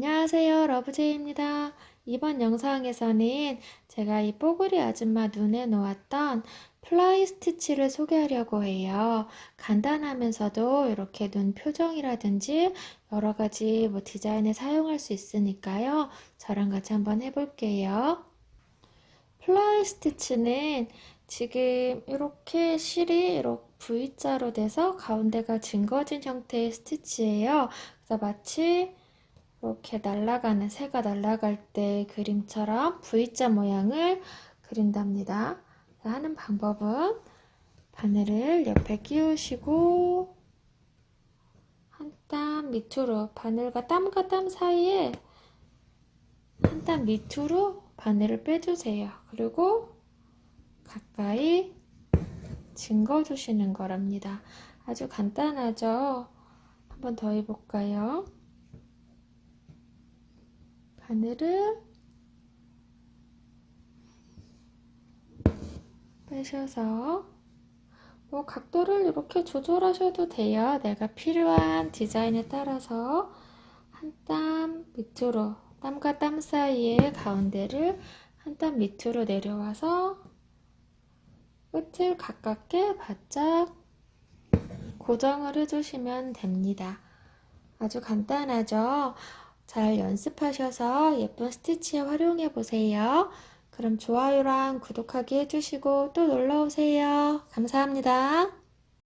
안녕하세요, 러브제이입니다. 이번 영상에서는 제가 이 뽀글이 아줌마 눈에 놓았던 플라이 스티치를 소개하려고 해요. 간단하면서도 이렇게 눈 표정이라든지 여러 가지 뭐 디자인에 사용할 수 있으니까요. 저랑 같이 한번 해볼게요. 플라이 스티치는 지금 이렇게 실이 이렇게 V자로 돼서 가운데가 징거진 형태의 스티치예요. 그래서 마치 이렇게 날아가는 새가 날아갈 때 그림처럼 V자 모양을 그린답니다. 하는 방법은 바늘을 옆에 끼우시고 한 땀 밑으로 바늘과 땀과 땀 사이에 한 땀 밑으로 바늘을 빼주세요. 그리고 가까이 징궈주시는 거랍니다. 아주 간단하죠? 한번 더 해볼까요? 바늘을 빼셔서 뭐 각도를 이렇게 조절하셔도 돼요. 내가 필요한 디자인에 따라서 한 땀 밑으로 땀과 땀 사이에 가운데를 한 땀 밑으로 내려와서 끝을 가깝게 바짝 고정을 해주시면 됩니다. 아주 간단하죠? 잘 연습하셔서 예쁜 스티치에 활용해 보세요. 그럼 좋아요랑 구독하기 해주시고 또 놀러 오세요. 감사합니다.